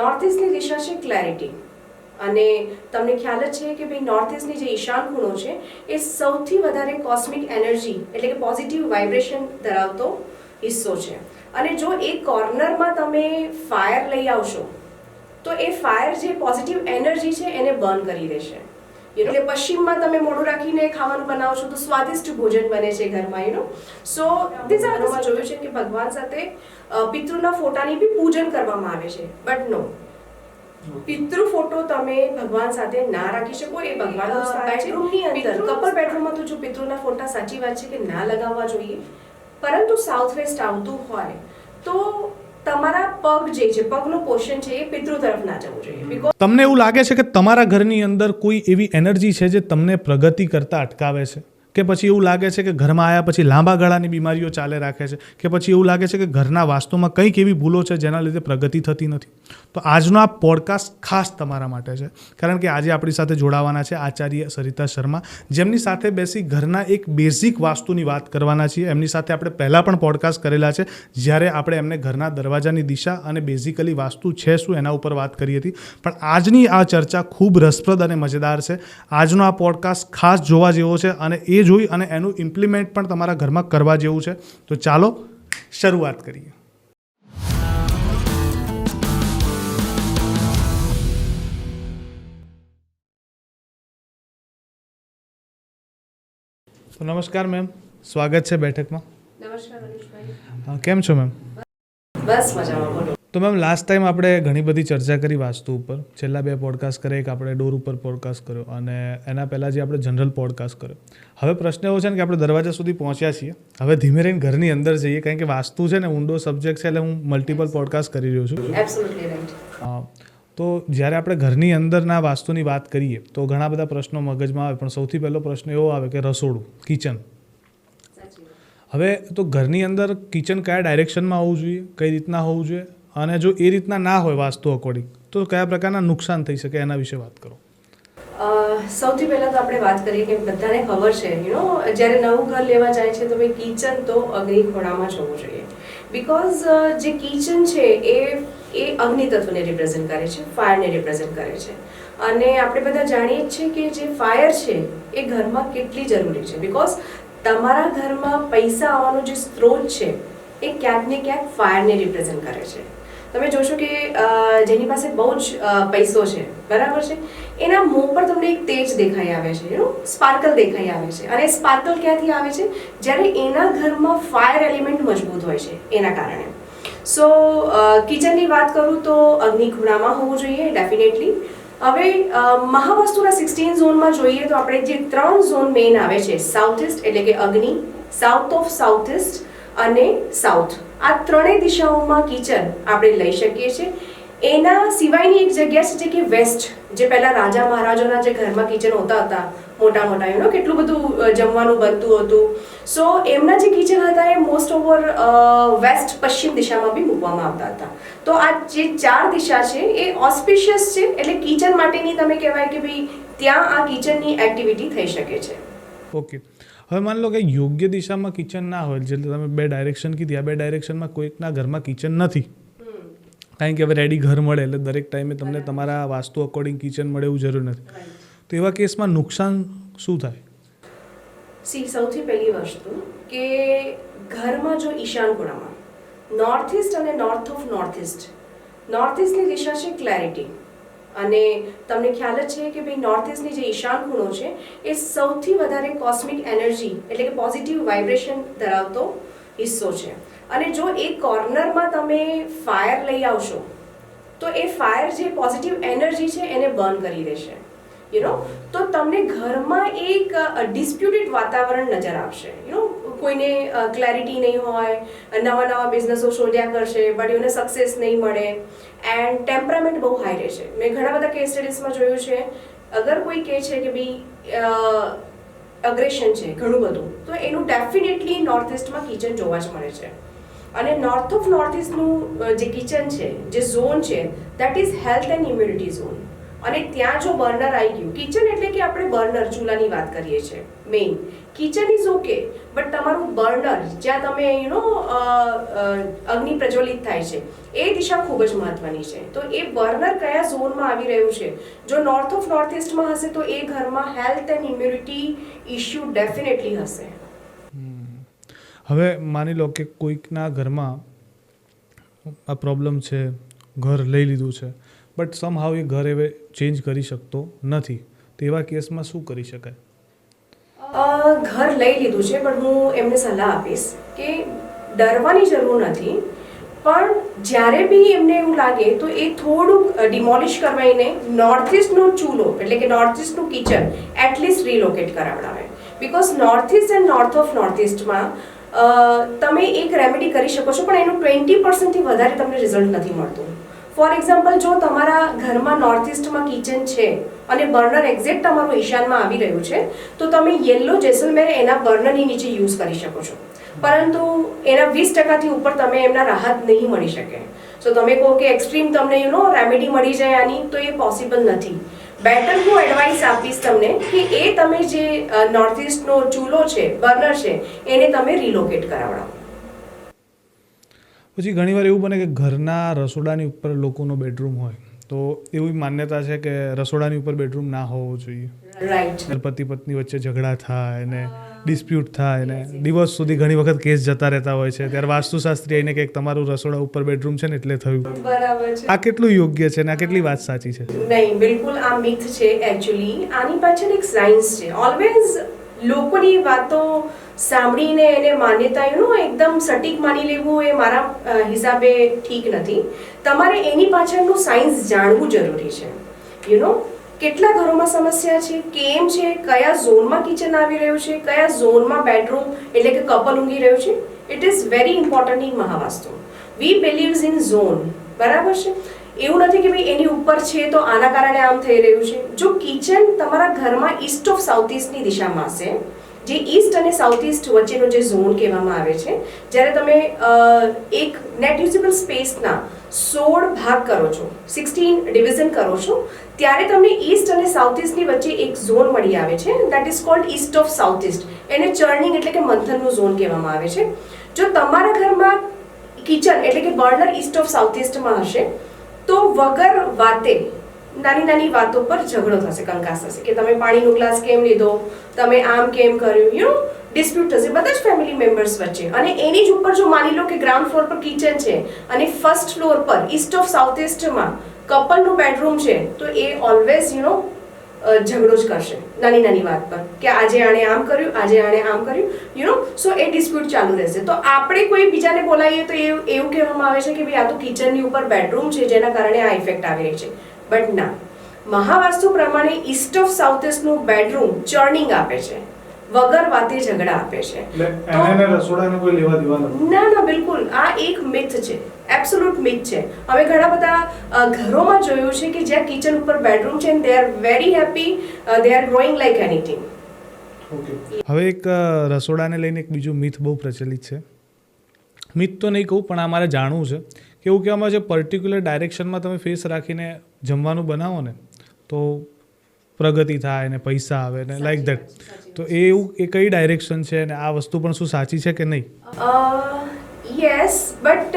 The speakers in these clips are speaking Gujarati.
નોર્થ ઇસ્ટની દિશા છે ક્લેરિટી અને તમને ખ્યાલ જ છે કે ભાઈ નોર્થ ઇસ્ટની જે ઈશાન ખૂણો છે, એ સૌથી વધારે કોસ્મિક એનર્જી એટલે કે પોઝિટિવ વાઇબ્રેશન ધરાવતો હિસ્સો છે. અને જો એ કોર્નરમાં તમે ફાયર લઈ આવશો, તો એ ફાયર જે પોઝિટિવ એનર્જી છે એને બર્ન કરી દેશે. એટલે પશ્ચિમમાં તમે મોઢું રાખીને ખાવાનું બનાવો છો તો સ્વાદિષ્ટ ભોજન બને છે ઘરમાં you know so this are જોયું છે કે ભગવાન સાથે પિતૃના ફોટાની બી પૂજન કરવામાં આવે છે. બટ નો પિતૃ ફોટો તમે ભગવાન સાથે ના રાખી શકો એ ભગવાનનો સ્થાન છે. રૂમની અંદર કપલ બેડરૂમમાં તો જો પિતૃના ફોટા સાચી વાત છે કે ના લગાવવા જોઈએ પરંતુ સાઉથ વેસ્ટ આવતું હોય તો તમારા પગ જે છે, પગનું પોષણ છે એ પિતૃ તરફ ના જવું જોઈએ. તમને એવું લાગે છે કે તમારા ઘરની અંદર કોઈ એવી એનર્જી છે જે તમને પ્રગતિ કરતા અટકાવે છે? કે પછી એવું લાગે છે કે ઘરમાં આવ્યા પછી લાંબા ગાળાની બીમારીઓ ચાલે રાખે છે, કે પછી એવું લાગે છે કે ઘરના વાસ્તુમાં કંઈક એવી ભૂલો છે જેના લીધે પ્રગતિ થતી નથી. તો આજનો આ પોડકાસ્ટ ખાસ તમારા માટે છે. કારણ કે આજે આપણી સાથે જોડાવાના છે આચાર્ય સરિતા શર્મા, જેમની સાથે બેસી ઘરના એક બેઝિક વાસ્તુની વાત કરવાના છીએ. એમની સાથે આપણે પહેલાં પણ પોડકાસ્ટ કરેલા છે, જ્યારે આપણે એમને ઘરના દરવાજાની દિશા અને બેઝિકલી વાસ્તુ છે શું એના ઉપર વાત કરી હતી. પણ આજની આ ચર્ચા ખૂબ રસપ્રદ અને મજેદાર છે. આજનો આ પોડકાસ્ટ ખાસ જોવા જેવો છે અને એ જોઈ અને એનું ઇમ્પ્લિમેન્ટ પણ તમારા ઘરમાં કરવા જેવું છે. તો ચાલો શરૂઆત કરીએ. તો નમસ્કાર મેમ. સ્વાગત છે બેઠકમાં. નમસ્કાર કેમ છો મેમ? બસ મજામાં બોલો. તો મેમ લાસ્ટ ટાઈમ આપણે ઘણી બધી ચર્ચા કરી વાસ્તુ ઉપર. છેલ્લા બે પોડકાસ્ટ કરે એક આપણે ડોર ઉપર પોડકાસ્ટ કર્યો અને એના પહેલાં જે આપણે જનરલ પોડકાસ્ટ કર્યો. હવે પ્રશ્ન એવો છે ને કે આપણે દરવાજા સુધી પહોંચ્યા છીએ. હવે ધીમે રહીને ઘરની અંદર જઈએ કારણ કે વાસ્તુ છે ને ઊંડો સબ્જેક્ટ છે એટલે હું મલ્ટિપલ પોડકાસ્ટ કરી રહ્યો છું. તો જ્યારે આપણે ઘરની અંદરના વાસ્તુની વાત કરીએ તો ઘણા બધા પ્રશ્નો મગજમાં આવે. પણ સૌથી પહેલો પ્રશ્ન એવો આવે કે રસોડું કિચન હવે તો ઘરની અંદર કિચન કયા ડાયરેક્શનમાં હોવું જોઈએ? કઈ રીતના હોવું જોઈએ? અને જો એ રીતના ના હોય વાસ્તુ અકોર્ડિંગ તો કયા પ્રકારના નુકસાન થઈ શકે એના વિશે વાત કરો. સૌથી પહેલા તો આપણે વાત કરીએ કે બધાને ખબર છે યુ નો જ્યારે નવું ઘર લેવા જાય છે તો ભાઈ કિચન તો અગ્નિ ખોળામાં જ હોવું જોઈએ. બિકોઝ જે કિચન છે એ એ અગ્નિ તત્વને રિપ્રેઝેન્ટ કરે છે ફાયરને રિપ્રેઝેન્ટ કરે છે. અને આપણે બધા જાણીએ જ છીએ કે જે ફાયર છે એ ઘરમાં કેટલી જરૂરી છે. બિકોઝ તમારા ઘરમાં પૈસા આવવાનો જે સ્ત્રોત છે એ ક્યાંક ને ક્યાંક ફાયરને રિપ્રેઝેન્ટ કરે છે. તમે જોશો કે જેની પાસે બહુ જ પૈસો છે, બરાબર છે? એના મોં પર તમને એક તેજ દેખાઈ આવે છે, એનું સ્પાર્કલ દેખાઈ આવે છે. અને સ્પાર્કલ ક્યાંથી આવે છે? જ્યારે એના ઘરમાં ફાયર એલિમેન્ટ મજબૂત હોય છે, એના કારણે. સો કિચનની વાત કરું તો અગ્નિ ખૂણામાં હોવું જોઈએ, ડેફિનેટલી. હવે મહાવસ્તુના સિક્સટીન ઝોનમાં જોઈએ તો આપણે જે ત્રણ ઝોન મેઇન આવે છે સાઉથ ઇસ્ટ એટલે કે અગ્નિ, સાઉથ ઓફ સાઉથ ઇસ્ટ અને સાઉથ. આ ત્રણેય દિશાઓમાં કિચન આપણે લઈ શકીએ છીએ. એના સિવાયની એક જગ્યા છે જે કે વેસ્ટ, જે પહેલા રાજા મહારાજોના જે ઘરમાં કિચન હોતા હતા, મોટા મોટા યુ કેટલું બધું જમવાનું બનતું હતું. સો એમના જે કિચન હતા એ મોસ્ટ ઓવર વેસ્ટ પશ્ચિમ દિશામાં બી મૂકવામાં આવતા હતા. તો આ જે ચાર દિશા છે એ ઓસ્પિશિયસ છે, એટલે કિચન માટેની તમે કહેવાય કે ભાઈ ત્યાં આ કિચનની એક્ટિવિટી થઈ શકે છે. ઓકે હવે માની લો કે યોગ્ય દિશામાં કિચન ના હોય એટલે તમે બે ડાયરેક્શન કીધી આ બે ડાયરેક્શનમાં કોઈકના ઘરમાં કિચન નથી. કારણ કે હવે રેડી ઘર મળે એટલે દરેક ટાઈમે તમને તમારા વાસ્તુ અકોર્ડિંગ કિચન મળે એવું જરૂર નથી. તો એવા કેસમાં નુકસાન શું થાય? સી સૌથી પહેલી વસ્તુ કે ઘરમાં જો ઈશાન ખૂણામાં નોર્થ ઇસ્ટ અને north of north east north ઇસ્ટની દિશા છે ક્લેરિટી અને તમને ખ્યાલ જ છે કે ભાઈ નોર્થ ઇસ્ટની જે ઈશાન ખૂણો છે, એ સૌથી વધારે કોસ્મિક એનર્જી એટલે કે પોઝિટિવ વાઇબ્રેશન ધરાવતો હિસ્સો છે. અને જો એ કોર્નરમાં તમે ફાયર લઈ આવશો, તો એ ફાયર જે પોઝિટિવ એનર્જી છે એને બર્ન કરી દેશે. યુ નો તો તમને ઘરમાં એક ડિસ્પ્યુટેડ વાતાવરણ નજર આવશે યુ નો કોઈને ક્લેરિટી નહીં હોય નવા નવા બિઝનેસો શોધ્યા કરશે બટ એને સક્સેસ નહીં મળે. એન્ડ ટેમ્પરામેન્ટ બહુ હાઈ રહેશે મેં ઘણા બધા કેસ સ્ટડીઝમાં જોયું છે. અગર કોઈ કહે છે કે બી અગ્રેશન છે, ઘણું બધું, તો એનું ડેફિનેટલી નોર્થ ઇસ્ટમાં કિચન જોવા જ મળે છે. અને નોર્થ ઓફ નોર્થ ઇસ્ટનું જે કિચન છે, જે ઝોન છે that is health and immunity zone અને ત્યાં જો બર્નર આવી ગયું કિચન એટલે કે આપણે બર્નર ચૂલાની વાત કરીએ છીએ main kitchen is okay but તમારું બર્નર, જ્યાં તમે યુ નો અગ્નિ પ્રજ્વલિત થાય છે, એ દિશા ખૂબ જ મહત્વની છે. તો એ બર્નર કયા ઝોનમાં આવી રહ્યું છે? જો નોર્થ ઓફ નોર્થ ઇસ્ટમાં હશે, તો એ ઘરમાં health and immunity issue definitely હશે. હવે માની લો કે કોઈકના ઘરમાં આ પ્રોબ્લેમ છે, ઘર લઈ લીધું છે બટ સમહાવ એ ઘર હવે ચેન્જ કરી શકતો નથી. તેવા કેસમાં શું કરી શકાય? ઘર લઈ લીધું છે, પણ હું એમને સલાહ આપીશ કે ડરવાની જરૂર નથી. પણ જ્યારે બી એમને એવું લાગે, તો એ થોડુંક ડિમોલિશ કરવાઈને નોર્થ ઇસ્ટનો ચૂલો, એટલે કે નોર્થ ઇસ્ટનું kitchen at least relocate કરાવડાવે. Because north east and north of north ઇસ્ટમાં તમે એક રેમેડી કરી શકો છો, પણ એનું ટ્વેન્ટી પર્સન્ટથી વધારે તમને રિઝલ્ટ નથી મળતું. ફોર એક્ઝામ્પલ, જો તમારા ઘરમાં નોર્થ ઇસ્ટમાં કિચન છે અને બર્નર એક્ઝેક્ટ તમારું ઈશાનમાં આવી રહ્યું છે, તો તમે યલો જેસલમેર એના બર્નરની નીચે યુઝ કરી શકો છો. પરંતુ એના વીસ ટકાથી ઉપર તમે એમના રાહત નહીં મળી શકે. સો તમે કહો કે એક્સ્ટ્રીમ તમને યુ નો રેમેડી મળી જાય આની, તો એ પોસિબલ નથી. બેટર હું એડવાઇસ આપીશ તમને કે એ તમે જે નોર્થ ઇસ્ટનો ચૂલો છે બર્નર છે, એને તમે રિલોકેટ કરાવડાવો. પછી ઘણીવાર એવું બને કે ઘરના રસોડાની ઉપર લોકોનો બેડરૂમ હોય તો એવી માન્યતા છે કે રસોડાની ઉપર બેડરૂમ ના હોવો જોઈએ. પતિ પત્ની વચ્ચે ઝઘડા થાય ને ડિસ્પ્યુટ થાય ને દિવસ સુધી ઘણી વખત કેસ જતા રહેતા હોય છે. ત્યારે વાસ્તુશાસ્ત્રી આવીને કે તમારું રસોડા ઉપર બેડરૂમ છે ને એટલે થયું. આ કેટલું યોગ્ય છે ને આ કેટલી વાત સાચી છે? નહીં બિલકુલ આ મિથ છે એકચ્યુઅલી આની પાછળ એક સાયન્સ છે. ઓલવેઝ લોકોની વાતો સાંભળીને એને માન્યતા એનું એકદમ સટીક માની લેવું એ મારા હિસાબે ઠીક નથી. તમારે એની પાછળનું સાયન્સ જાણવું જરૂરી છે. યુ નો કેટલા ઘરોમાં સમસ્યા છે, કેમ છે, કયા ઝોનમાં કિચન આવી રહ્યું છે, કયા ઝોનમાં બેડરૂમ એટલે કે કપલ ઊંઘી રહ્યું છે? It is very important in Mahavastu. We believes in zone બરાબર છે? એવું નથી કે ભાઈ એની ઉપર છે તો આના કારણે આમ થઈ રહ્યું છે. જો કિચન તમારા ઘરમાં ઈસ્ટ ઓફ સાઉથ ઈસ્ટની દિશામાં હશે, જે ઈસ્ટ અને સાઉથ ઈસ્ટ વચ્ચેનો જે ઝોન કહેવામાં આવે છે, જ્યારે તમે એક નેટ યુઝેબલ સ્પેસના સોળ ભાગ કરો છો સિક્સટીન ડિવિઝન કરો છો, ત્યારે તમને ઈસ્ટ અને સાઉથ ઈસ્ટની વચ્ચે એક ઝોન મળી આવે છે that is called east of south east એને ચર્નિંગ એટલે કે મંથનનું ઝોન કહેવામાં આવે છે. જો તમારા ઘરમાં કિચન એટલે કે બર્નર ઈસ્ટ ઓફ સાઉથ ઈસ્ટમાં હશે તો વગર વાતે નાની નાની વાતો પર ઝઘડો થશે, કંકાસ થશે કે તમે પાણીનો ગ્લાસ કેમ લીધો, તમે આમ કેમ કર્યું યુ ડિસ્પ્યુટ થશે. બધા જ ફેમિલી મેમ્બર્સ વચ્ચે. અને એની જ ઉપર જો માની લો કે ગ્રાઉન્ડ ફ્લોર પર કિચન છે અને ફર્સ્ટ ફ્લોર પર ઈસ્ટ ઓફ સાઉથ ઈસ્ટમાં કપલનું બેડરૂમ છે, તો એ ઓલવેઝ યુ નો ઝઘડો જ કરશે. નાની નાની વાત પર. કે આજે આણે આમ કર્યું, આજે આણે આમ કર્યું you know so A dispute ચાલુ રહેશે. તો આપણે કોઈ બીજાને બોલાવીએ તો એવું એવું કહેવામાં આવે છે કે ભાઈ આ તો કિચનની ઉપર બેડરૂમ છે, જેના કારણે આ ઇફેક્ટ આવી રહી છે. બટ ના. મહાવાસ્તુ પ્રમાણે ઈસ્ટ ઓફ સાઉથ ઈસ્ટનું બેડરૂમ ચર્નિંગ આપે છે. વગર વાતે ઝઘડા આપે છે. એટલે તો- એને ને રસોડાને કોઈ લેવા દેવા ના ના બિલકુલ. આ એક મિથ છે. એબ્સોલ્યુટ મિથ છે. હવે ઘણા બધા ઘરોમાં જોયું છે કે જ્યાં કિચન ઉપર બેડરૂમ છે they are very happy they are growing like anything હવે એક રસોડાને લઈને એક બીજું મિથ બહુ પ્રચલિત છે. મિથ તો નહીં કહું પણ આ મારે જાણવું છે કે એવું કહેવામાં છે પર્ટિક્યુલર ડાયરેક્શનમાં તમે ફેસ રાખીને જમવાનું બનાવો ને તો પ્રગતિ થાય ને પૈસા આવે ને લાઈક દેટ તો એ એવું એ કઈ ડાયરેક્શન છે અને આ વસ્તુ પણ શું સાચી છે કે નહીં? યસ બટ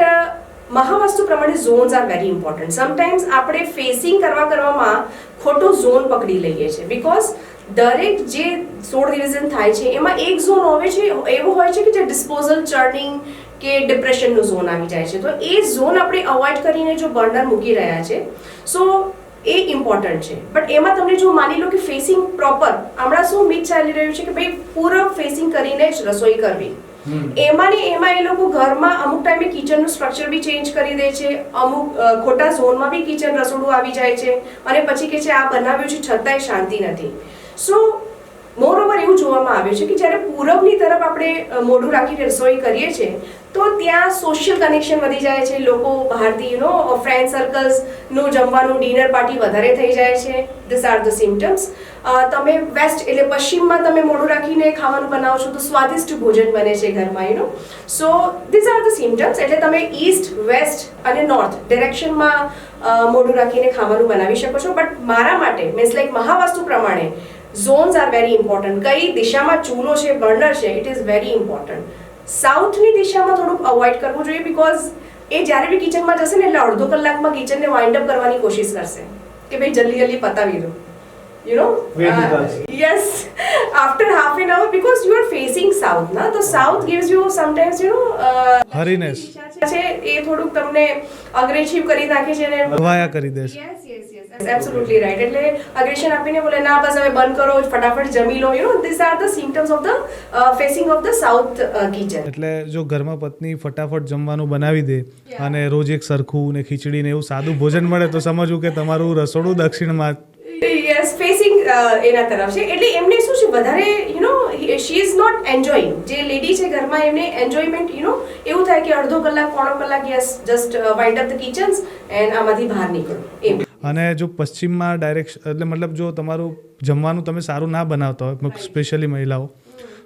મહાવસ્તુ પ્રમાણે zones are very important sometimes આપણે ફેસિંગ કરવા કરવામાં ખોટો ઝોન પકડી લઈએ છીએ બિકોઝ દરેક જે સોળ ડિવિઝન થાય છે એમાં એક ઝોન હોય છે એવો હોય છે કે જે ડિસ્પોઝલ ચર્નિંગ કે ડિપ્રેશનનો ઝોન આવી જાય છે. તો એ ઝોન આપણે અવોઇડ કરીને જો બર્નર મૂકી રહ્યા છે. સો એ ઇમ્પોર્ટન્ટ છે. બટ એમાં તમને જો માની લો કે ફેસિંગ પ્રોપર હમણાં શું મિથ ચાલી રહ્યું છે કે ભાઈ પૂરબ ફેસિંગ કરીને જ રસોઈ કરવી. એમાં ને એમાં એ લોકો ઘરમાં અમુક ટાઈમે કિચનનું સ્ટ્રક્ચર બી ચેન્જ કરી દે છે અમુક ખોટા ઝોનમાં બી કિચન રસોડું આવી જાય છે અને પછી કે છે આ બનાવ્યું છે છતાંય શાંતિ નથી. સો મોર ઓવર એવું જોવામાં આવ્યું છે કે જ્યારે પૂરબની તરફ આપણે મોઢું રાખીને રસોઈ કરીએ છીએ તો ત્યાં સોશિયલ કનેક્શન વધી જાય છે. લોકો બહારથી યુ નો ફ્રેન્ડ સર્કલ્સનું જમવાનું ડિનર પાર્ટી વધારે થઈ જાય છે. ધીસ આર ધ સિમ્ટમ્સ તમે વેસ્ટ એટલે પશ્ચિમમાં તમે મોઢું રાખીને ખાવાનું બનાવો છો તો સ્વાદિષ્ટ ભોજન બને છે ઘરમાં you know so this are the symptoms એટલે તમે ઈસ્ટ વેસ્ટ અને નોર્થ ડિરેક્શનમાં મોઢું રાખીને ખાવાનું બનાવી શકો છો. બટ મારા માટે મીન્સ લાઈક મહાવાસ્તુ પ્રમાણે ઝોન્સ આર વેરી ઇમ્પોર્ટન્ટ કઈ દિશામાં ચૂલો છે, બર્નર છે ઇટ ઇઝ વેરી ઇમ્પોર્ટન્ટ સાઉથની દિશામાં થોડુંક અવોઇડ કરવું જોઈએ બિકોઝ એ જ્યારે બી કિચનમાં જશે ને એટલે અડધો કલાકમાં કિચનને વાઇન્ડ અપ કરવાની કોશિશ કરશે કે ભાઈ જલ્દી જલ્દી પતાવી દો. You know yes after half an hour because you are facing south ના તો south gives you sometimes you know hurriness છે એ થોડુંક તમને અગ્રેસિવ કરી નાખે છે ને ભવાયા કરી દેશે. યસ યસ એબ્સોલ્યુટલી રાઈટ એટલે અગ્રેશન આપીને બોલે ના બસ હવે બંધ કરો ફટાફટ જમી લો. You know this are the symptoms of the facing of the south kitchen એટલે જો ઘરમાં પત્ની ફટાફટ જમવાનું બનાવી દે અને રોજ એક સરખું ને ખીચડી ને એવું સાદું ભોજન મળે તો સમજવું કે તમારું રસોડું દક્ષિણમાં યસ ફેસિંગ એના તરફ છે. એટલે એમને શું છે વધારે you know she is not enjoying જે લેડી છે ઘરમાં એમને એન્જોયમેન્ટ યુ નો એવું થાય કે અડધો કલાક પોણો કલાક yes just wind up the kitchens and આમાંથી બહાર નીકળો. એમ. અને જો પશ્ચિમમાં ડાયરેક્શન એટલે મતલબ જો તમારું જમવાનું તમે સારું ના બનાવતા હોય સ્પેશિયલી મહિલાઓ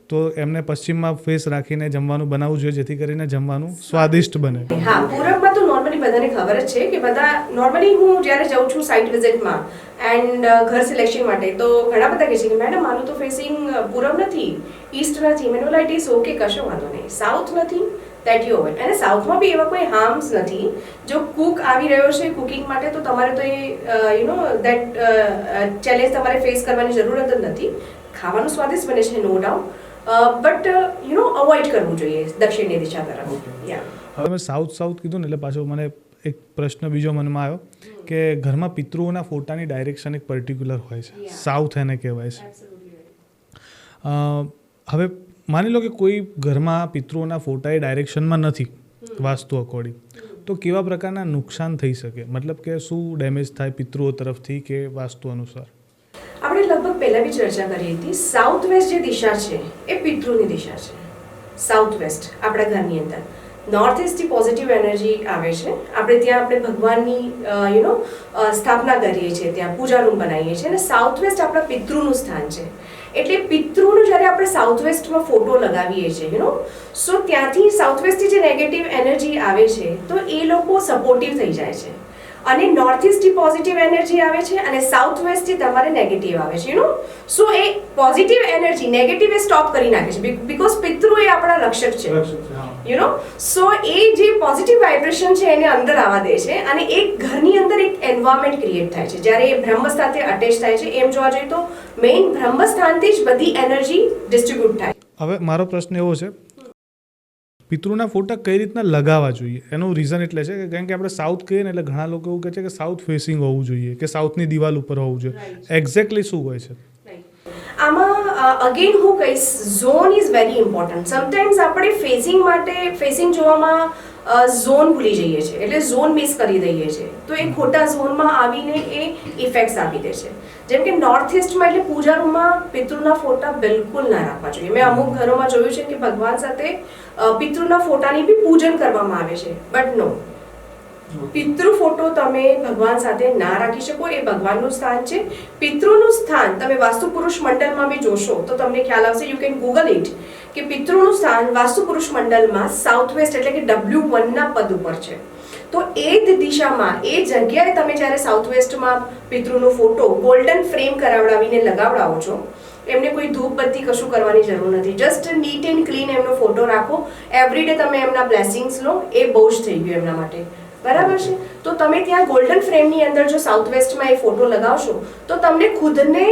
તો એમને પશ્ચિમમાં ફેસ રાખીને જમવાનું બનાવવું જોઈએ જેથી કરીને જમવાનું સ્વાદિષ્ટ બને. હા પૂરબમાં તો નોર્મલી બધાને ખબર જ છે કે બધા નોર્મલી હું જ્યારે જાઉં છું સાઇટ વિઝિટમાં એન્ડ ઘર સિલેક્શન માટે તો ઘણા બધા કહે છે કે મેડમ મારું તો ફેસિંગ પૂરબ નથી ઈસ્ટ નથી મેં ઇઝ ઓકે કશો વાંધો નહીં સાઉથ નથી દેટ યુ ઓવન અને સાઉથમાં બી એવા કોઈ હાર્મ્સ નથી. જો કુક આવી રહ્યો છે કુકિંગ માટે તો તમારે તો એ યુ નો દેટ ચેલેન્જ તમારે ફેસ કરવાની જરૂરત જ નથી. ખાવાનું સ્વાદિષ્ટ બને છે no doubt but you know avoid કરવું જોઈએ દક્ષિણની દિશા તરફ. યા હવે મેં સાઉથ સાઉથ કીધું ને એટલે પાછો મને એક પ્રશ્ન બીજો મનમાં આવ્યો કે ઘરમાં પિતૃઓના ફોટાની ડાયરેક્શન એક પર્ટિક્યુલર હોય છે. સાઉથ એને કહેવાય છે. હવે માની લો કે કોઈ ઘરમાં પિતૃઓના ફોટા એ ડાયરેક્શનમાં નથી, વાસ્તુ અકોર્ડિંગ તો કેવા પ્રકારના નુકસાન થઈ શકે? મતલબ કે શું ડેમેજ થાય પિતૃઓ તરફથી કે વાસ્તુ અનુસાર? આપણે લગભગ પહેલા બી ચર્ચા કરી હતી સાઉથ વેસ્ટ જે દિશા છે, એ પિતૃની દિશા છે. સાઉથ વેસ્ટ આપણા ઘરની અંદર. નોર્થ ઇસ્ટથી પોઝિટિવ એનર્જી આવે છે. આપણે ત્યાં આપણે ભગવાનની યુ નો સ્થાપના કરીએ છીએ, ત્યાં પૂજા રૂમ બનાવીએ છીએ અને સાઉથ વેસ્ટ આપણા પિતૃનું સ્થાન છે. એટલે પિતૃનું જ્યારે આપણે સાઉથ વેસ્ટમાં ફોટો લગાવીએ છીએ યુ નો સો ત્યાંથી સાઉથ વેસ્ટથી જે નેગેટિવ એનર્જી આવે છે, તો એ લોકો સપોર્ટિવ થઈ જાય છે. અને નોર્થ ઇસ્ટથી પોઝિટિવ એનર્જી આવે છે અને સાઉથ વેસ્ટથી તમારે નેગેટિવ આવે છે યુ નો સો એ પોઝિટિવ એનર્જી નેગેટિવ એ સ્ટોપ કરી નાખે છે બીકોઝ પિતૃ એ આપણા રક્ષક છે. યુ નો સો એ જે પોઝિટિવ વાઇબ્રેશન છે એને અંદર આવવા દે છે અને એક ઘરની અંદર એક એન્વાયરમેન્ટ ક્રિએટ થાય છે. જ્યારે એ બ્રહ્મ સાથે અટેચ થાય છે એમ જોવા જઈએ તો મેઇન બ્રહ્મ સ્થાનથી જ બધી એનર્જી ડિસ્ટ્રીબ્યુટ થાય. હવે મારો પ્રશ્ન એવો છે પિતૃના ફોટા કઈ રીતના લગાવવા જોઈએ? એનું રીઝન એટલે છે કે કારણ કે આપણે સાઉથ કહીએ ને એટલે ઘણા લોકો એવું કહે છે કે સાઉથ ફેસિંગ હોવું જોઈએ કે સાઉથની દિવાલ ઉપર હોવું જોઈએ. એક્ઝેક્ટલી શું હોય છે? આમાં અગેન હું કહીશ zone is very important sometimes આપણે ફેસિંગ માટે ફેસિંગ જોવામાં ઝોન ભૂલી જઈએ છીએ. એટલે ઝોન મિસ કરી દઈએ છીએ. તો એ ખોટા ઝોનમાં આવીને એ ઇફેક્ટ્સ આપી દે છે. જેમ કે નોર્થ ઇસ્ટમાં એટલે પૂજા રૂમમાં પિતૃના ફોટા બિલકુલ ના રાખવા જોઈએ. મેં અમુક ઘરોમાં જોયું છે કે ભગવાન સાથે પિતૃના ફોટાની બી પૂજન કરવામાં આવે છે. બટ નો પિતૃ ફોટો તમે ભગવાન સાથે ના રાખી શકો, એ ભગવાનનું સ્થાન છે. પિતૃનું સ્થાન તમે વાસ્તુ પુરુષ મંડળમાં બી જોશો, તો તમને ખ્યાલ આવશે યુ કેન ગૂગલ ઇટ કે પિતૃનું સ્થાન વાસ્તુ પુરુષ મંડળમાં સાઉથ વેસ્ટ એટલે કે ડબલ્યુ વનના પદ ઉપર છે. તો એ જ દિશામાં, એ જગ્યાએ તમે જ્યારે સાઉથ વેસ્ટમાં પિતૃનો ફોટો ગોલ્ડન ફ્રેમ કરાવડાવીને લગાવડાવો છો, એમને કોઈ ધૂપ બત્તી કશું કરવાની જરૂર નથી. જસ્ટ નીટ એન્ડ ક્લીન એમનો ફોટો રાખો. એવરીડે તમે એમના બ્લેસિંગ્સ લો, એ બહુ જ થઈ ગયું એમના માટે. બરાબર છે? તો તમે ત્યાં ગોલ્ડન ફ્રેમની અંદર જો સાઉથ વેસ્ટમાં એ ફોટો લગાવશો તો તમને ખુદને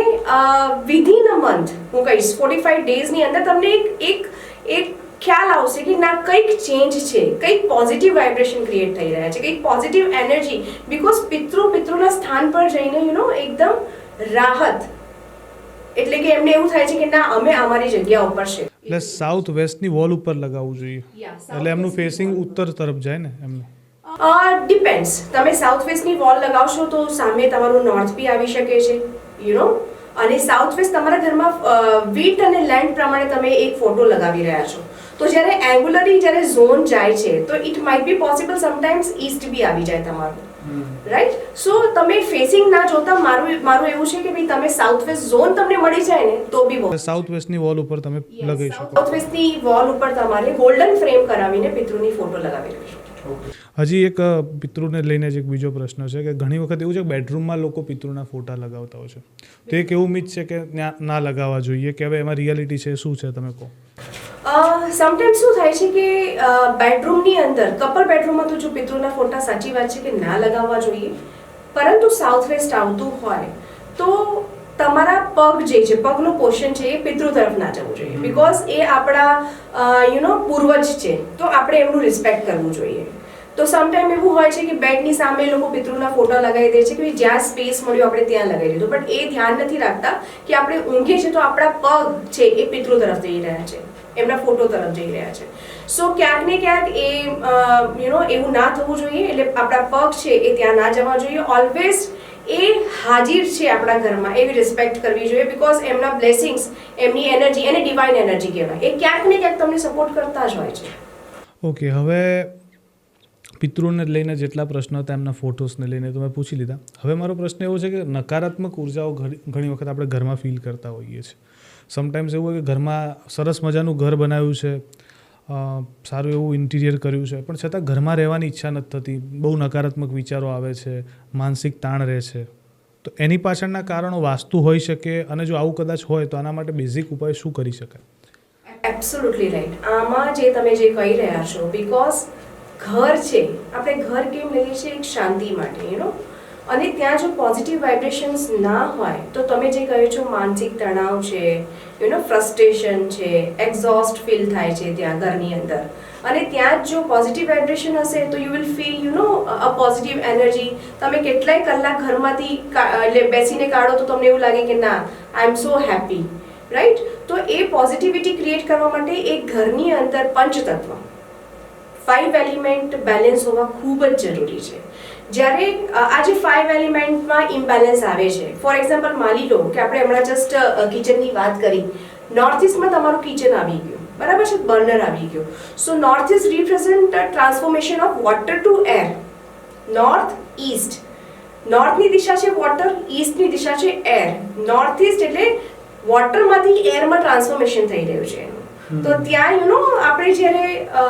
વિધિન અ મંથ હું કહીશ ફોર્ટી ફાઈવ ડેઝની અંદર તમને એક એક એક ખ્યાલ આવશે કે ના કંઈક ચેન્જ છે કંઈક પોઝિટિવ વાઇબ્રેશન ક્રિએટ થઈ રહ્યા છે કંઈક પોઝિટિવ એનર્જી બિકોઝ પિતૃ પિતૃના સ્થાન પર જઈને યુ નો એકદમ રાહત. એટલે કે એમને એવું થાય છે કે ના અમે અમારી જગ્યા ઉપર છે. એટલે સાઉથ વેસ્ટની વોલ ઉપર લગાવવું જોઈએ. એટલે એમનું ફેસિંગ ઉત્તર તરફ જાય ને એમનું. ડિપેન્ડ્સ તમે સાઉથ વેસ્ટની વોલ લગાવશો તો સામે તમારું નોર્થ બી આવી શકે છે યુ નો અને સાઉથ વેસ્ટ તમારા ઘરમાં વીટ અને લેન્ડ પ્રમાણે તમે એક ફોટો લગાવી રહ્યા છો. તો જ્યારે એંગ્યુલરી જ્યારે ઝોન જાય છે તો it might be possible sometimes east બી આવી જાય તમારું. રાઈટ સો તમે ફેસિંગ ના જોતા મારું મારું એવું છે કે ભાઈ તમે સાઉથ વેસ્ટ ઝોન તમને મળી જાય ને તો બી સાઉથ વેસ્ટની વોલ ઉપર તમે લગાવી શકો. સાઉથ વેસ્ટની વોલ ઉપર તમારે ગોલ્ડન ફ્રેમ કરાવીને પિતૃની ફોટો લગાવી દેજો હજી એક પિતૃને લઈને જ એક બીજો પ્રશ્ન છે કે ઘણી વખત એવું છે કે બેડરૂમમાં લોકો પિતૃના ફોટા લગાવતા હોય છે. તો એક એવું મિથ છે કે ના લગાવવા જોઈએ કે હવે એમાં રિયાલિટી છે, શું છે તમે કહો? સમટાઈમ્સ શું થાય છે કે બેડરૂમની અંદર કપલ બેડરૂમમાં તો જો પિતૃના ફોટા સાચી વાત છે કે ના લગાવવા જોઈએ, પરંતુ સાઉથ વેસ્ટ આવતું હોય, તો તમારા પગ જે છે પગનું પોષણ છે એ પિતૃ તરફ ના જવું જોઈએ. બિકોઝ એ આપણા યુ નો પૂર્વજ છે. તો આપણે એમનું રિસ્પેક્ટ કરવું જોઈએ. તો સમટાઈમ એવું હોય છે કે બેડની સામે લોકો પિતૃના ફોટા લગાવી દે છે કે જ્યાં સ્પેસ મળ્યો આપણે ત્યાં લગાવી દીધું. બટ એ ધ્યાન નથી રાખતા કે આપણે ઊંઘીએ છીએ તો આપણા પગ છે એ પિતૃ તરફ જઈ રહ્યા છે. એમના ફોટો તરફ જઈ રહ્યા છે. સો ક્યાંક ને ક્યાંક એ યુ નો એવું ના થવું જોઈએ. એટલે આપણા પગ છે એ ત્યાં ના જવા જોઈએ. ઓલવેઝ એ હાજર છે આપણા ઘરમાં, એવી રિસ્પેક્ટ કરવી જોઈએ બિકોઝ એમના બ્લેસિંગ્સ એમની એનર્જી એને ડિવાઇન એનર્જી કહેવાય. એ ક્યાંક ને ક્યાંક તમને સપોર્ટ કરતા જ હોય છે. ઓકે હવે પિતૃને લઈને જેટલા પ્રશ્નો હતા, એમના ફોટોસને લઈને તો મેં પૂછી લીધા. હવે મારો પ્રશ્ન એવો છે કે નકારાત્મક ઉર્જાઓ ઘણી વખત આપણે ઘરમાં ફીલ કરતા હોઈએ છીએ. સમટાઈમ્સ એવું હોય કે ઘરમાં સરસ મજાનું ઘર બનાવ્યું છે સારું એવું ઇન્ટિરિયર કર્યું છે. પણ છતાં ઘરમાં રહેવાની ઈચ્છા નથી થતી. બહુ નકારાત્મક વિચારો આવે છે. માનસિક તાણ રહે છે. તો એની પાછળના કારણો વાસ્તુ હોઈ શકે અને જો આવું કદાચ હોય તો આના માટે બેઝિક ઉપાય શું કરી શકાય? એબ્સોલ્યુટલી રાઈટ આમાં જે તમે જે કહી રહ્યા છો બિકોઝ ઘર છે, આપણે ઘર કેમ લઈએ છીએ? એક શાંતિ માટે યુ નો અને ત્યાં જો પોઝિટિવ વાઇબ્રેશન્સ ના હોય, તો તમે જે કહો છો, માનસિક તણાવ છે યુ નો ફ્રસ્ટ્રેશન છે એક્ઝોસ્ટ ફીલ થાય છે ત્યાં ઘરની અંદર. અને ત્યાં જ જો પોઝિટિવ વાઇબ્રેશન હશે, તો you will feel you know a positive energy તમે કેટલાય કલાક ઘરમાંથી એટલે બેસીને કાઢો તો તમને એવું લાગે કે ના આઈ એમ સો હેપી રાઈટ તો એ પોઝિટિવિટી ક્રિએટ કરવા માટે એ ઘરની અંદર પંચતત્વ. ફાઇવ એલિમેન્ટ બેલેન્સ હોવા ખૂબ જ જરૂરી છે. જ્યારે આજે ફાઇવ એલિમેન્ટમાં ઇમ્બેલેન્સ આવે છે ફોર એક્ઝામ્પલ માની લો કે આપણે હમણાં જસ્ટ કિચનની વાત કરી નોર્થ ઇસ્ટમાં તમારું કિચન આવી ગયું, બરાબર છે? બર્નર આવી ગયું. So north east represent transformation of water to air north east નોર્થની દિશા છે વોટર ઈસ્ટની દિશા છે એર નોર્થ ઇસ્ટ એટલે વોટરમાંથી એરમાં ટ્રાન્સફોર્મેશન થઈ રહ્યું છે. એનું તો ત્યાં યુ નો આપણે જ્યારે અ,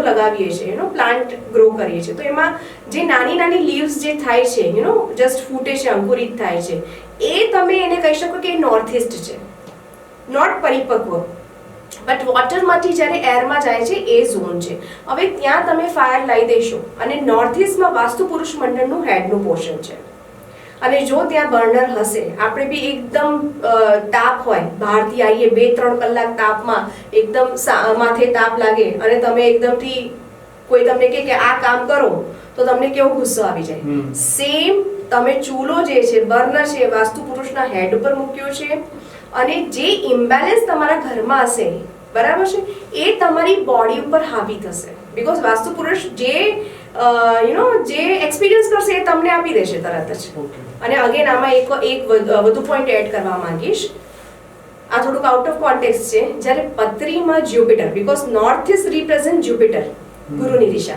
લગાવીએ છીએ યુ નો પ્લાન્ટ ગ્રો કરીએ છીએ તો એમાં જે નાની નાની લીવ્સ જે થાય છે યુ નો જસ્ટ ફૂટે છે અંકુરિત થાય છે એ તમે એને કહી શકો કે નોર્થ ઇસ્ટ છે. નોટ પરિપક્વ. બટ વોટરમાંથી જ્યારે એરમાં જાય છે એ ઝોન છે. હવે ત્યાં તમે ફાયર લાવી દેશો અને નોર્થ ઇસ્ટમાં વાસ્તુ પુરુષ મંડળનું હેડનું પોર્શન છે. અને જો ત્યાં બર્નર હશે આપણે બી એકદમ તાપ હોય બહારથી આવીએ બે ત્રણ કલાક તાપમાં એકદમ માથે તાપ લાગે અને તમે એકદમથી કોઈ તમને કહે કે આ કામ કરો તો તમને કેવો ગુસ્સો આવી જાય. સેમ તમે ચૂલો જે છે બર્નર છે વાસ્તુ પુરુષના હેડ ઉપર મૂક્યો છે અને જે ઇમ્બેલેન્સ તમારા ઘરમાં હશે બરાબર છે? એ તમારી બોડી ઉપર હાવી થશે. બીકોઝ વાસ્તુ પુરુષ જે યુ નો જે એક્સપિરિયન્સ કરશે એ તમને આપી દેશે તરત જ. ઓકે અને અગેન આમાં એક એક વધ- પોઈન્ટ એડ કરવા માંગીશ. આ થોડુંક આઉટ ઓફ કોન્ટેક્સ છે. જ્યારે પત્રીમાં Jupiter because north is represent Jupiter ગુરુની દિશા.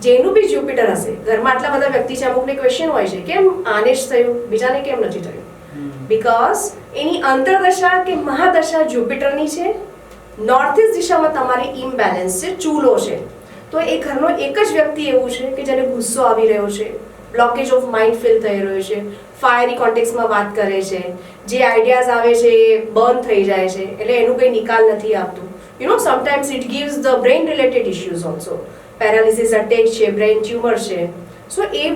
જેનું બી જ્યુપિટર હશે ઘરમાં આટલા બધા વ્યક્તિ છે અમુકને ક્વેશ્ચન હોય છે કેમ આને જ થયું? બીજાને કેમ નથી થયું? બીકોઝ એની અંતરદશા કે મહાદશા જ્યુપિટરની છે. નોર્થ ઇસ્ટ દિશામાં તમારી ઇમ્બેલેન્સ છે ચૂલો છે. તો એ ઘરનો એક જ વ્યક્તિ એવું છે કે જેને ગુસ્સો આવી રહ્યો છે. બ્લોકેજ ઓફ માઇન્ડ ફીલ થઈ રહ્યો છે. ફાયરી કોન્ટેક્સમાં વાત કરે છે. જે આઈડિયાઝ આવે છે એ બર્ન થઈ જાય છે. એટલે એનું કંઈ નિકાલ નથી આવતું. You know sometimes it gives the brain related issues also paralysis attack છે બ્રેઇન ટ્યુમર છે. So A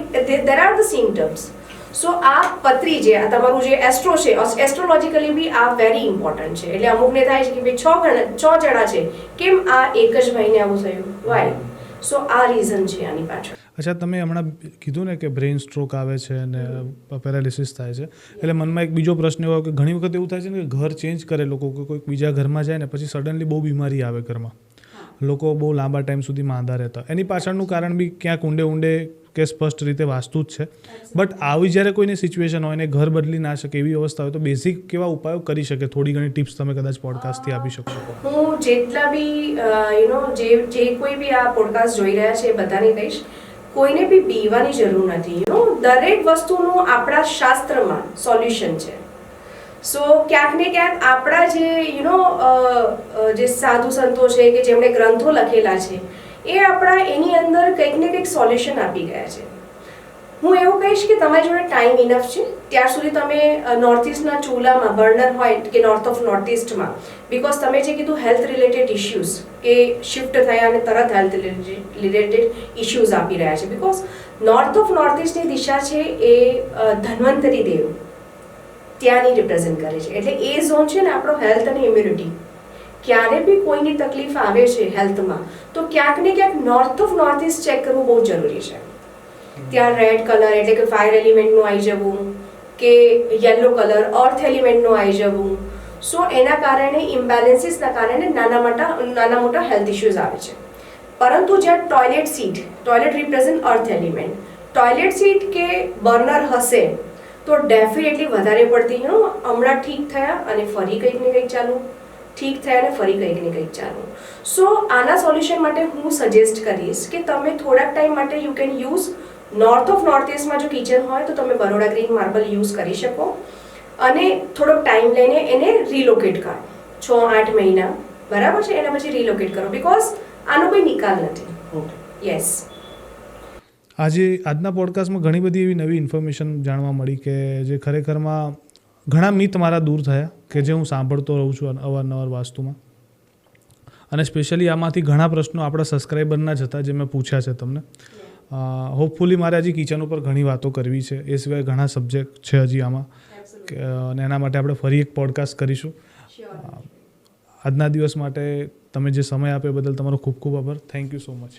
there are the symptoms so આ પત્રી જે, આ તમારું જે એસ્ટ્રો છે એસ્ટ્રોલોજીકલી બી આ વેરી ઇમ્પોર્ટન્ટ છે. એટલે અમુકને થાય છે કે ભાઈ છ ગણ, છ જણા છે. કેમ આ એક જ ભાઈને આવું થયું? વાય સો આ રીઝન છે આની પાછળ. અચ્છા તમે હમણાં કીધું ને કે બ્રેઇન સ્ટ્રોક આવે છે અને પેરાલિસિસ થાય છે. એટલે મનમાં એક બીજો પ્રશ્ન એવો કે ઘણી વખત એવું થાય છે ને કે ઘર ચેન્જ કરે લોકો કે કોઈક બીજા ઘરમાં જાય ને પછી સડનલી બહુ બીમારી આવે ઘરમાં. લોકો બહુ લાંબા ટાઈમ સુધી માંદા રહેતા. એની પાછળનું કારણ બી ક્યાંક ઊંડે ઊંડે કે સ્પષ્ટ રીતે વાસ્તુ જ છે. બટ આવી જ્યારે કોઈને સિચ્યુએશન હોય ને ઘર બદલી ના શકે એવી અવસ્થા હોય તો બેઝિક કેવા ઉપાયો કરી શકે? થોડી ઘણી ટિપ્સ તમે કદાચ પોડકાસ્ટથી આપી શકો. હું જેટલા બી યુ નો જે જે કોઈ બી આ પોડકાસ્ટ જોઈ રહ્યા છે એ બધાને કહીશ. કોઈને બી બીવાની જરૂર નથી યુ નો દરેક વસ્તુનું આપણા શાસ્ત્રમાં સોલ્યુશન છે. સો ક્યાંક ને ક્યાંક આપણા જે યુ નો જે સાધુ સંતો છે કે જેમણે ગ્રંથો લખેલા છે, એ આપણા એની અંદર કંઈક ને કંઈક સોલ્યુશન આપી ગયા છે. હું એવું કહીશ કે તમારી જોડે ટાઈમ ઇનફ છે. ત્યાર સુધી તમે નોર્થ ઇસ્ટના ચૂલામાં બર્નર હોય કે નોર્થ ઓફ નોર્થ ઇસ્ટમાં બિકોઝ તમે જે કીધું હેલ્થ રિલેટેડ ઇશ્યુઝ કે શિફ્ટ થયા અને તરત હેલ્થ રિલેટેડ ઇશ્યુઝ આપી રહ્યા છે. બિકોઝ નોર્થ ઓફ નોર્થ ઇસ્ટની દિશા છે એ ધન્વંતરી દેવ. ત્યાંની રિપ્રેઝેન્ટ કરે છે. એટલે એ ઝોન છે ને આપણો હેલ્થ અને ઇમ્યુનિટી ક્યારે બી કોઈની તકલીફ આવે છે હેલ્થમાં તો ક્યાંક ને ક્યાંક north of north east check કરવું બહુ જરૂરી છે. ત્યાં રેડ કલર એટલે કે ફાયર એલિમેન્ટનું આવી જવું, કે યલો કલર અર્થ એલિમેન્ટનું આવી જવું. સો એના કારણે ઇમ્બેલેન્સીસના કારણે નાના મોટા નાના મોટા હેલ્થ ઇશ્યુઝ આવે છે. પરંતુ જ્યાં toilet seat toilet represent earth element toilet seat કે બર્નર હશે, તો ડેફિનેટલી વધારે પડતી, હું હમણાં ઠીક થયા અને ફરી કંઈક ને કંઈક ચાલુ. ઠીક થયા અને ફરી કંઈક ને કંઈક ચાલુ. સો આના સોલ્યુશન માટે હું સજેસ્ટ કરીશ કે તમે થોડાક ટાઈમ માટે you can use north of north ઇસ્ટમાં જો કિચન હોય તો તમે બરોડા ગ્રીન માર્બલ યુઝ કરી શકો. અને થોડોક ટાઈમ લઈને એને રિલોકેટ કરો. છ આઠ મહિના. બરાબર છે? એના પછી રિલોકેટ કરો. બિકોઝ આનો કોઈ નિકાલ નથી. યસ આજે આજના પોડકાસ્ટમાં ઘણી બધી એવી નવી ઇન્ફોર્મેશન જાણવા મળી કે જે ખરેખરમાં ઘણા મિત મારા દૂર થયા કે જે હું સાંભળતો રહું છું અવારનવાર વાસ્તુમાં. અને સ્પેશિયલી આમાંથી ઘણા પ્રશ્નો આપણા સબસ્ક્રાઈબરના જ હતા જે મેં પૂછ્યા છે તમને. હોપફુલી મારે હજી કિચન ઉપર ઘણી વાતો કરવી છે. એ સિવાય ઘણા સબ્જેક્ટ છે હજી આમાં. અને એના માટે આપણે ફરી એક પોડકાસ્ટ કરીશું. આજના દિવસ માટે તમે જે સમય આપ્યો બદલ તમારો ખૂબ ખૂબ આભાર. Thank you so much